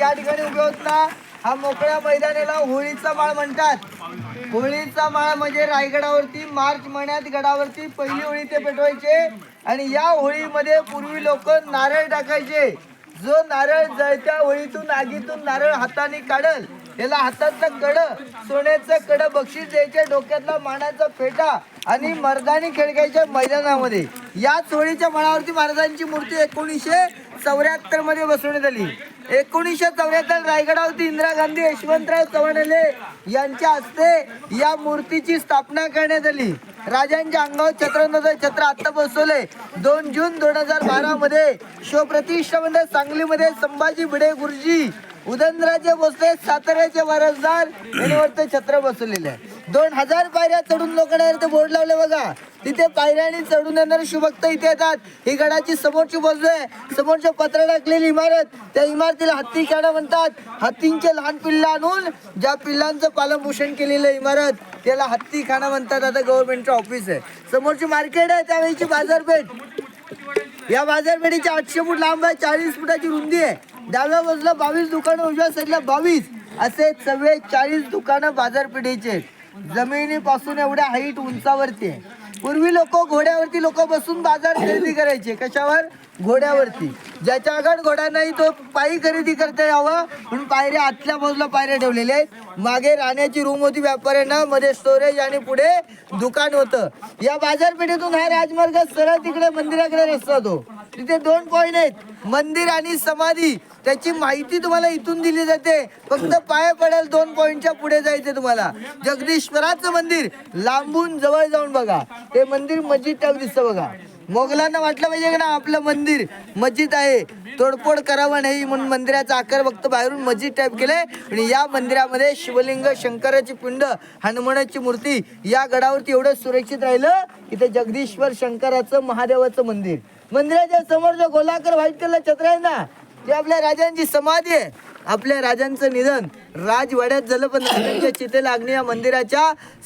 या ठिकाणी उभे होत ना हा मोकळ्या मैदानाला होळीचा माळ म्हणतात. होळीचा माळ म्हणजे रायगडावरती मार्च महिन्यात गडावरती पहिली होळी ते पेटवायचे. आणि या होळीमध्ये पूर्वी लोक नारळ टाकायचे. जो नारळ जळत्या होळीतून आगीतून नारळ हाताने काढल त्याला हातातलं कड सोन्याचं कड बक्षीस द्यायचे डोक्यातला मानाचा फेटा आणि मर्दानी खेळकायच्या मैदानामध्ये. याच होळीच्या मळावरती महाराजांची मूर्ती एकोणीसशे चौऱ्याहत्तरमध्ये बसवण्यात आली. एकोणीसशे चौऱ्याहत्तर रायगडावरती इंदिरा गांधी यशवंतराव चव्हाणले यांच्या हस्ते या मूर्तीची स्थापना करण्यात आली. राजांच्या अंगावर छत्र छत्र आत्ता बसवले. दोन जून दोन हजार बारा मध्ये शिवप्रतिष्ठा मध्ये सांगलीमध्ये संभाजी भिडे गुरुजी उदयनराजे भोसले साताऱ्याचे वारसदार यांच्यावर छत्र बसवलेले आहे दोन हजार पायऱ्या चढून लोकांना ते बोर्ड लावले बघा. तिथे पायऱ्याने चढून येणारे शिवभक्त इथे येतात. ही गडाची समोरची बाजू आहे. समोरच्या पत्रा टाकलेली इमारत. त्या इमारतीला हत्ती खेडा म्हणतात. हत्तींचे लहान पिल्ल आणून ज्या पिल्लांचं पालनपोषण केलेलं इमारत त्याला हत्ती खाना म्हणतात. आता गव्हर्नमेंटचं ऑफिस आहे. समोरची मार्केट आहे त्यावेळीची बाजारपेठ. या बाजारपेठीची आठशे फूट लांब आहे चाळीस फुटाची रुंदी आहे. डाव्या बाजूला बावीस दुकानं उजव्या साईडला बावीस. असे चव्वेचाळीस दुकानं बाजारपेठेचे आहेत. जमिनीपासून एवढ्या हाईट उंचावरती आहे. पूर्वी लोक घोड्यावरती लोक बसून बाजार खरेदी करायचे. कशावर? घोड्यावरती. ज्याच्याकडे घोडा नाही तो पायी खरेदी करता यावं म्हणून पायऱ्या आतल्या बाजूला पायऱ्या ठेवलेल्या आहेत. मागे राहण्याची रूम होती व्यापाऱ्यांना मध्ये स्टोरेज आणि पुढे दुकान होतं. या बाजारपेठेतून हा राजमार्ग सरळ तिकडे मंदिराकडे रस्ता तो तिथे दोन पॉईंट आहेत. मंदिर आणि समाधी. त्याची माहिती तुम्हाला इथून दिली जाते. फक्त पाय पडेल दोन पॉईंटच्या पुढे जायचे तुम्हाला. जगदीश्वराचं मंदिर लांबून जवळ जाऊन बघा. ते मंदिर मस्जिद टाईप दिसतं बघा. मोगलांना वाटलं पाहिजे का ना आपलं मंदिर मस्जिद आहे. तोडफोड करावं नाही म्हणून मंदिराचा आकार फक्त बाहेरून मस्जिद टाईप केलंय. आणि या मंदिरामध्ये शिवलिंग शंकराची पिंड हनुमानाची मूर्ती या गडावरती एवढं सुरक्षित राहिलं इथे जगदीश्वर शंकराचं महादेवाचं मंदिर. मंदिराच्या समोर जो गोलाकार व्हाईट कलर छत्र आहे ना ते आपल्या राजांची समाधी आहे. आपल्या राजांचं निधन. राजवाड्यात झालं पण राजांच्या चितेला अग्नी या मंदिराच्या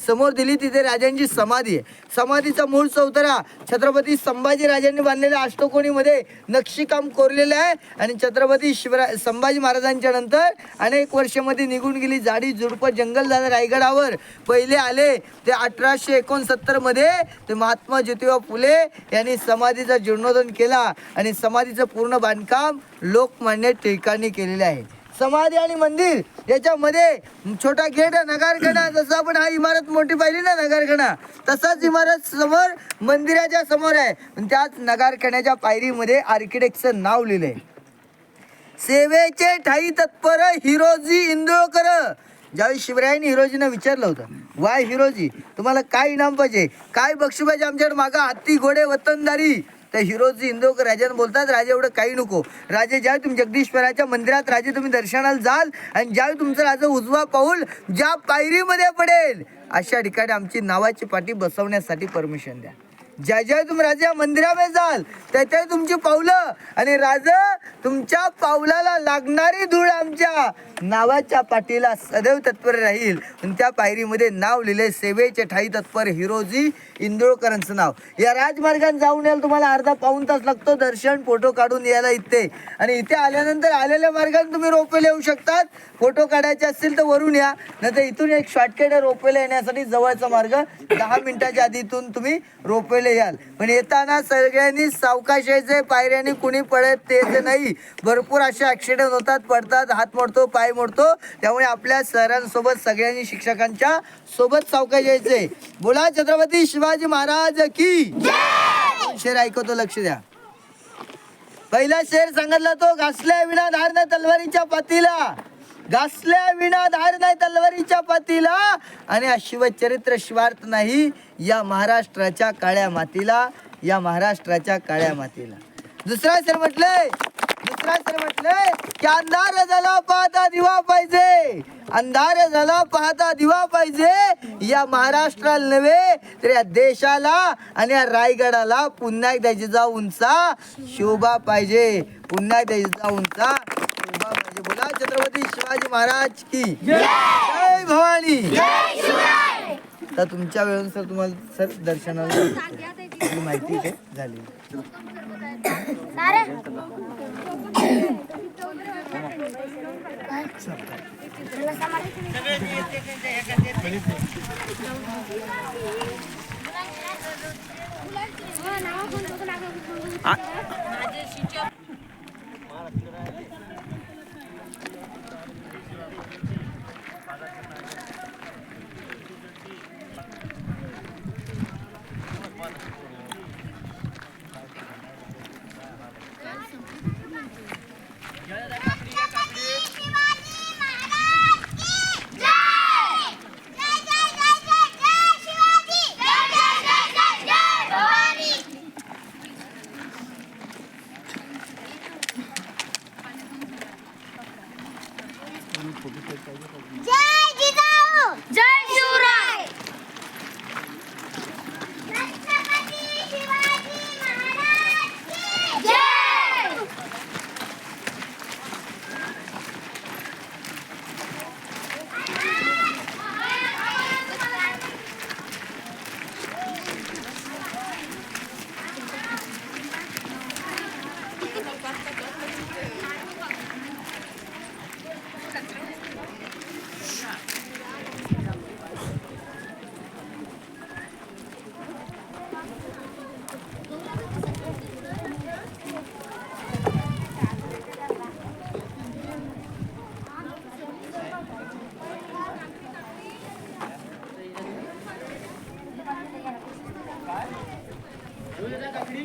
समोर दिली तिथे राजांची समाधी आहे. समाधीचा मूळ चौतरा छत्रपती संभाजी राजांनी बांधलेल्या अष्टकोणीमध्ये नक्षीकाम कोरलेलं आहे आणि छत्रपती शिवरा संभाजी महाराजांच्या नंतर अनेक वर्षामध्ये निघून गेली जाडी झुडपं जंगल झालं रायगडावर. पहिले आले ते अठराशे एकोणसत्तरमध्ये ते महात्मा ज्योतिबा फुले यांनी समाधीचा जीर्णोधन केला आणि समाधीचं पूर्ण बांधकाम लोकमान्य टिळकांनी केलेले आहे. समाधी आणि मंदिर याच्यामध्ये छोटा गेट आहे नगारखाना जसं आपण हा इमारत मोठी पाहिली ना नगारखणा तसाच इमारत समोर मंदिराच्या समोर आहे. त्याच नगारखण्याच्या पायरीमध्ये आर्किटेक्टचं नाव लिहिलंय. सेवेचे ठाई तत्पर हिरोजी इंदोळकर ज्यावेळी शिवरायांनी हिरोजीनं विचारलं होतं वाय हिरोजी तुम्हाला काय इनाम पाहिजे? काय बक्षी पाहिजे आमच्याकडे? मागा हत्ती घोडे वतनदारी. तर हिरोजी इंदोकर राजाने बोलतात राजे एवढं काही नको. राजे ज्यावेळी तुम्ही जगदीश्वराच्या मंदिरात राजे तुम्ही दर्शनाला जाल आणि ज्यावेळी तुमचं राजा उजवा पाऊल ज्या पायरीमध्ये पडेल. अशा ठिकाणी आमची नावाची पाठी बसवण्यासाठी परमिशन द्या. ज्या ज्या तुम्ही राजा मंदिरामध्ये जाल. त्या त्या तुमची पावलं. आणि राजा तुमच्या पावलाला लागणारी धूळ आमच्या नावाच्या पाठीला सदैव तत्पर राहील. आणि त्या पायरीमध्ये नाव लिहिले सेवेचे ठाई तत्पर हिरोजी इंदोळकरांचं नाव. या राजमार्गाने जाऊन यायला तुम्हाला अर्धा पाऊन तास लागतो. दर्शन फोटो काढून यायला इथे. आणि इथे आल्यानंतर आलेल्या मार्गाने तुम्ही रोपेला येऊ शकतात. फोटो काढायचे असतील तर वरून या. नाही तर इथून एक शॉर्टकट रोपेला येण्यासाठी जवळचा मार्ग. दहा मिनिटाच्या आधी इथून तुम्ही रोपेला याल. पण येताना सगळ्यांनी सावकाश यायचे पायऱ्याने कुणी पडत ते नाही. भरपूर असे ऍक्सिडेंट होतात पडतात हात मोडतो पाय मोडतो. त्यामुळे आपल्या सरांसोबत सगळ्यांनी शिक्षकांच्या सोबत सावकाश यायचे बोला छत्रपती शिवाजी महाराज की? शेर ऐकवतो लक्ष द्या. पहिला शेर सांगितला तो घासल्या विना धारण तलवारीच्या पातीला. घासल्या विना धार नाही तलवारीच्या पातीला. आणि हा शिवचरित्र शिवार्थ नाही या महाराष्ट्राच्या काळ्या मातीला या महाराष्ट्राच्या काळ्या मातीला. दुसरा सर म्हटलंय दुसरा सर म्हटलंय की अंधार झाला पाहता दिवा पाहिजे. अंधार झाला पाहता दिवा पाहिजे. या महाराष्ट्राला नव्हे तर या देशाला आणि या रायगडाला पुन्हा एकदा जिजा उंचा शोभा पाहिजे. पुन्हा एकदा जिजा उंचा शोभा पाहिजे बोला छत्रपती शिवाजी महाराज की. जय. भवानी. तर तुमच्या वेळेनुसार तुम्हाला सर दर्शनाला ही माहिती इथे झाली. જય જીજાઉ જય आपली